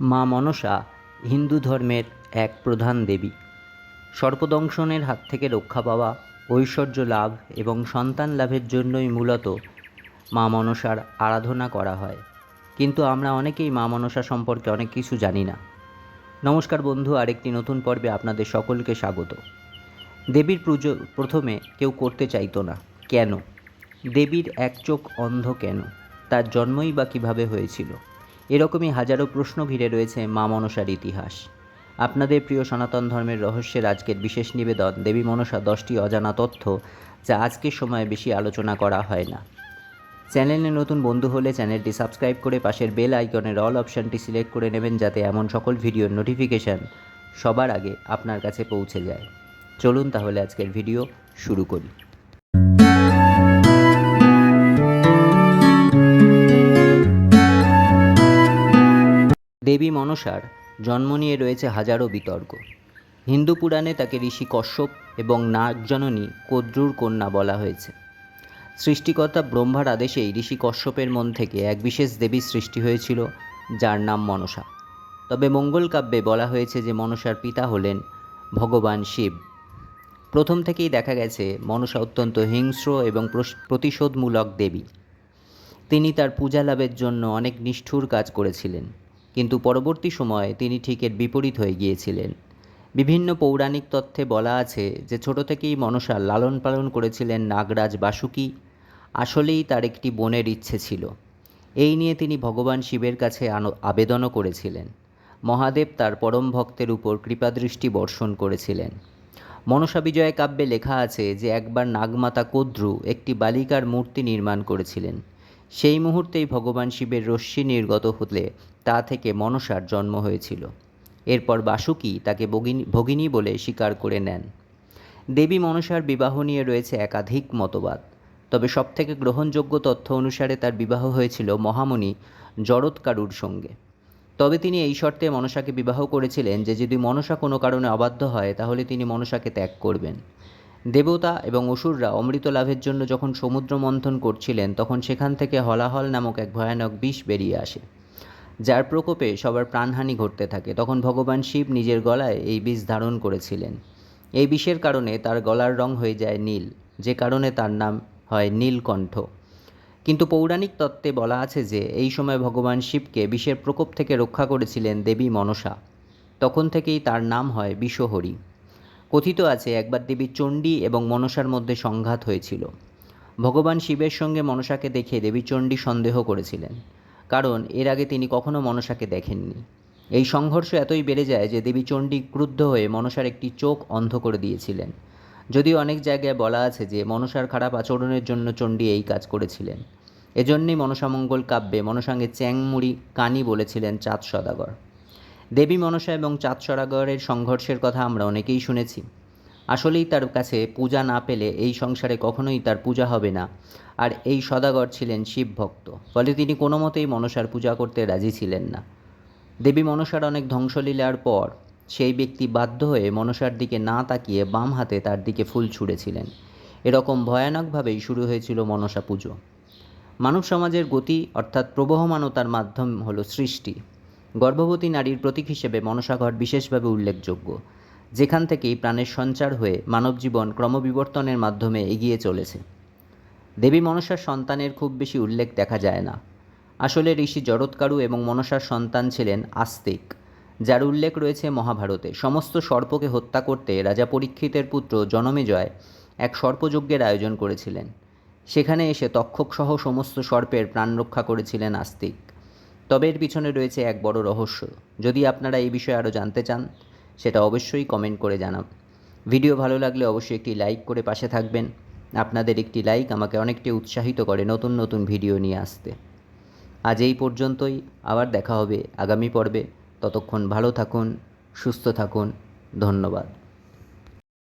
মা মনসা হিন্দু ধর্মের এক প্রধান দেবী। সর্পদংশনের হাত থেকে রক্ষা পাওয়া, ঐশ্বর্য লাভ এবং সন্তান লাভের জন্যই মূলত মা মনসার আরাধনা করা হয়। কিন্তু আমরা অনেকেই মা মনসা সম্পর্কে অনেক কিছু জানি না। নমস্কার বন্ধু, আরেকটি নতুন পর্বে আপনাদের সকলকে স্বাগত। দেবীর পুজো প্রথমে কেউ করতে চাইতো না। কেন? দেবীর এক চোখ অন্ধ কেন? তার জন্মই বা কীভাবে হয়েছিল? এরকমই হাজারো প্রশ্ন ঘিরে রয়েছে মা মনসার ইতিহাস। আপনাদের প্রিয় সনাতন ধর্মের রহস্যের আজকের বিশেষ নিবেদন, দেবী মনসা দশটি অজানা তথ্য যা আজকের সময়ে বেশি আলোচনা করা হয় না। চ্যানেলে নতুন বন্ধু হলে চ্যানেলটি সাবস্ক্রাইব করে পাশের বেল আইকনের অল অপশানটি সিলেক্ট করে নেবেন যাতে এমন সকল ভিডিওর নোটিফিকেশান সবার আগে আপনার কাছে পৌঁছে যায়। চলুন তাহলে আজকের ভিডিও শুরু করি। দেবী মনসার জন্ম নিয়ে রয়েছে হাজারো বিতর্ক। হিন্দু পুরাণে তাকে ঋষি কশ্যপ এবং নাগজননী কদ্রুর কন্যা বলা হয়েছে। সৃষ্টিকর্তা ব্রহ্মার আদেশেই ঋষি কশ্যপের মন থেকে এক বিশেষ দেবীর সৃষ্টি হয়েছিল, যার নাম মনসা। তবে মঙ্গল কাব্যে বলা হয়েছে যে মনসার পিতা হলেন ভগবান শিব। প্রথম থেকেই দেখা গেছে মনসা অত্যন্ত হিংস্র এবং প্রতিশোধমূলক দেবী। তিনি তার পূজা লাভের জন্য অনেক নিষ্ঠুর কাজ করেছিলেন। কিন্তু পরবর্তী সময়ে তিনি ঠিক এর বিপরীত হয়ে গিয়েছিলেন। বিভিন্ন পৌরাণিক তথ্যে বলা আছে যে ছোট থেকেই মনসা লালন পালন করেছিলেন নাগরাজ বাসুকি। আসলেই তার একটি বোনের ইচ্ছে ছিল। এই নিয়ে তিনি ভগবান শিবের কাছে আবেদনও করেছিলেন। মহাদেব তার পরম ভক্তের উপর কৃপাদৃষ্টি বর্ষণ করেছিলেন। মনসা বিজয় কাব্যে লেখা আছে যে একবার নাগমাতা কদ্রু একটি বালিকার মূর্তি নির্মাণ করেছিলেন। সেই মুহূর্তেই ভগবান শিবের রশ্মি নির্গত হলে তা থেকে মনসার জন্ম হয়েছিল। এরপর বাসুকি তাকে ভগিনী বলে স্বীকার করে নেন। দেবী মনসার বিবাহ নিয়ে রয়েছে একাধিক মতবাদ। তবে সবথেকে গ্রহণযোগ্য তথ্য অনুসারে তার বিবাহ হয়েছিল মহামণি জরৎকারুর সঙ্গে। তবে তিনি এই শর্তে মনসাকে বিবাহ করেছিলেন যে যদি মনসা কোনো কারণে অবাধ্য হয়, তাহলে তিনি মনসাকে ত্যাগ করবেন। দেবতা এবং অসুররা অমৃত লাভের জন্য যখন সমুদ্র মন্থন করছিলেন, তখন সেখান থেকে হলাহল নামক এক ভয়ানক বিষ বেরিয়ে আসে, যার প্রকোপে সবার প্রাণহানি ঘটতে থাকে। তখন ভগবান শিব নিজের গলায় এই বিষ ধারণ করেছিলেন। এই বিষের কারণে তার গলার রং হয়ে যায় নীল, যে কারণে তার নাম হয় নীলকণ্ঠ। কিন্তু পৌরাণিক তত্ত্বে বলা আছে যে, এই সময় ভগবান শিবকে বিষের প্রকোপ থেকে রক্ষা করেছিলেন দেবী মনসা। তখন থেকেই তার নাম হয় বিষহরী। কথিত আছে, একবার দেবী চণ্ডী এবং মনসার মধ্যে সংঘাত হয়েছিল। ভগবান শিবের সঙ্গে মনসাকে দেখে দেবী চণ্ডী সন্দেহ করেছিলেন, কারণ এর আগে তিনি কখনো মনসাকে দেখেননি। এই সংঘর্ষ এতই বেড়ে যায় যে দেবী চণ্ডী ক্রুদ্ধ হয়ে মনসার একটি চোখ অন্ধ করে দিয়েছিলেন। যদিও অনেক জায়গায় বলা আছে যে, মনসার খারাপ আচরণের জন্য চণ্ডী এই কাজ করেছিলেন। এজন্যই মনসামঙ্গল কাব্যে মনসাঙ্গে চ্যাংমুড়ি কানি বলেছিলেন চাঁদ সদাগর। দেবী মনসা এবং চাঁদ সদাগরের সংঘর্ষের কথা আমরা অনেকেই শুনেছি। আসলেই তার কাছে পূজা না পেলে এই সংসারে কখনোই তার পূজা হবে না। আর এই সদাগর ছিলেন শিব ভক্ত, ফলে তিনি কোনো মতেই মনসার পূজা করতে রাজি ছিলেন না। দেবী মনসার অনেক ধ্বংসলীলার পর সেই ব্যক্তি বাধ্য হয়ে মনসার দিকে না তাকিয়ে বাম হাতে তার দিকে ফুল ছুঁড়েছিলেন। এরকম ভয়ানকভাবেই শুরু হয়েছিল মনসা পুজো। মানব সমাজের গতি, অর্থাৎ প্রবহমানতার মাধ্যম হলো সৃষ্টি। গর্ভবতী নারীর প্রতীক হিসেবে মনসাঘর বিশেষভাবে উল্লেখযোগ্য, যেখান থেকেই প্রাণের সঞ্চার হয়ে মানবজীবন ক্রমবিবর্তনের মাধ্যমে এগিয়ে চলেছে। দেবী মনসার সন্তানের খুব বেশি উল্লেখ দেখা যায় না। আসলে ঋষি জরৎকারু এবং মনসার সন্তান ছিলেন আস্তিক, যার উল্লেখ রয়েছে মহাভারতে। সমস্ত সর্পকে হত্যা করতে রাজা পরীক্ষিতের পুত্র জনমেজয় এক সর্পযজ্ঞের আয়োজন করেছিলেন। সেখানে এসে তক্ষকসহ সমস্ত সর্পের প্রাণ রক্ষা করেছিলেন আস্তিক। তবে এর পিছনে রয়েছে এক বড় রহস্য। যদি আপনারা এই বিষয়ে আরও জানতে চান, সেটা অবশ্যই কমেন্ট করে জানান। ভিডিও ভালো লাগলে অবশ্যই একটি লাইক করে পাশে থাকবেন। আপনাদের একটি লাইক আমাকে অনেকটি উৎসাহিত করে নতুন নতুন ভিডিও নিয়ে আসতে। আজ এই পর্যন্তই। আবার দেখা হবে আগামী পর্বে। ততক্ষণ ভালো থাকুন, সুস্থ থাকুন। ধন্যবাদ।